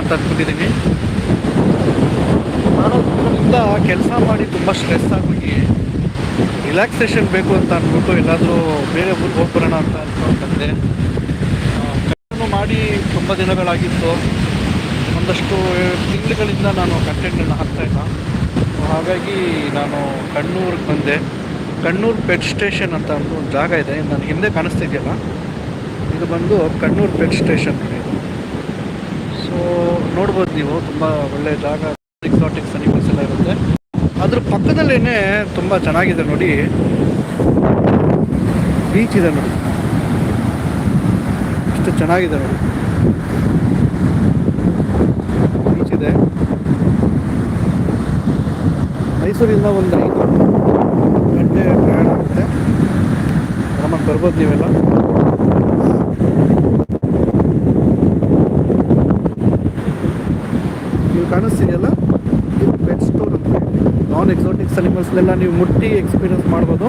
ಅಂತ ಅಂದ್ಕೊಂಡಿದ್ದೀನಿ ನಾನು ಕೆಲಸ ಮಾಡಿ ತುಂಬ ಸ್ಟ್ರೆಸ್ ಆಗೋಗಿ ರಿಲ್ಯಾಕ್ಸೇಷನ್ ಬೇಕು ಅಂತ ಅಂದ್ಬಿಟ್ಟು ಎಲ್ಲಾದರೂ ಬೇರೆ ಊರಿಗೆ ಹೋಗ್ಬರೋಣ ಅಂತ ಅನ್ಕೊಂಡ್ಬಂದೆ. ಕಣ್ಣು ಮಾಡಿ ತುಂಬ ದಿನಗಳಾಗಿತ್ತು. ಒಂದಷ್ಟು ತಿಂಗಳುಗಳಿಂದ ನಾನು ಕಂಟೆಂಟನ್ನು ಹಾಕ್ತಾಯಿಲ್ಲ ಹಾಗಾಗಿ ನಾನು ಕಣ್ಣೂರಿಗೆ ಬಂದೆ. ಕಣ್ಣೂರು ಪೆಟ್ ಸ್ಟೇಷನ್ ಅಂತ ಒಂದು ಜಾಗ ಇದೆ. ನನ್ನ ಹಿಂದೆ ಕಾಣಿಸ್ತಿದೆಯಲ್ಲ? ಇದು ಬಂದು ಕಣ್ಣೂರು ಪೆಟ್ ಸ್ಟೇಷನ್ ಇದು. ನೋಡ್ಬೋದು ನೀವು, ತುಂಬ ಒಳ್ಳೆಯ ಜಾಗ ಎಕ್ಸಾಟಿಕ್ಸ್ ಅನಿಮಲ್ಸ್ ಎಲ್ಲ ಇರುತ್ತೆ. ಅದ್ರ ಪಕ್ಕದಲ್ಲೇ ತುಂಬ ಚೆನ್ನಾಗಿದೆ ನೋಡಿ. ಬೀಚ್ ಇದೆ ನೋಡಿ. ಎಷ್ಟು ಚೆನ್ನಾಗಿದೆ ನೋಡಿ. ಬೀಚ್ ಇದೆ. ಮೈಸೂರಿಂದ ಒಂದು ಐದು ಗಂಟೆ ಪ್ರಯಾಣ ಆಗುತ್ತೆ. ಆರಾಮಾಗಿ ಬರ್ಬೋದು ನೀವೆಲ್ಲ. ನೀವು ಕಾಣಿಸ್ತಿದೆಯಲ್ಲ ಇದು ಪೆಟ್ ಸ್ಟೋರ್ ಅಂತ. ನಾನ್ ಎಕ್ಸಾಟಿಕ್ಸ್ ಅನಿಮಲ್ಸ್ನೆಲ್ಲ ನೀವು ಮುಟ್ಟಿ ಎಕ್ಸ್ಪೀರಿಯನ್ಸ್ ಮಾಡ್ಬೋದು.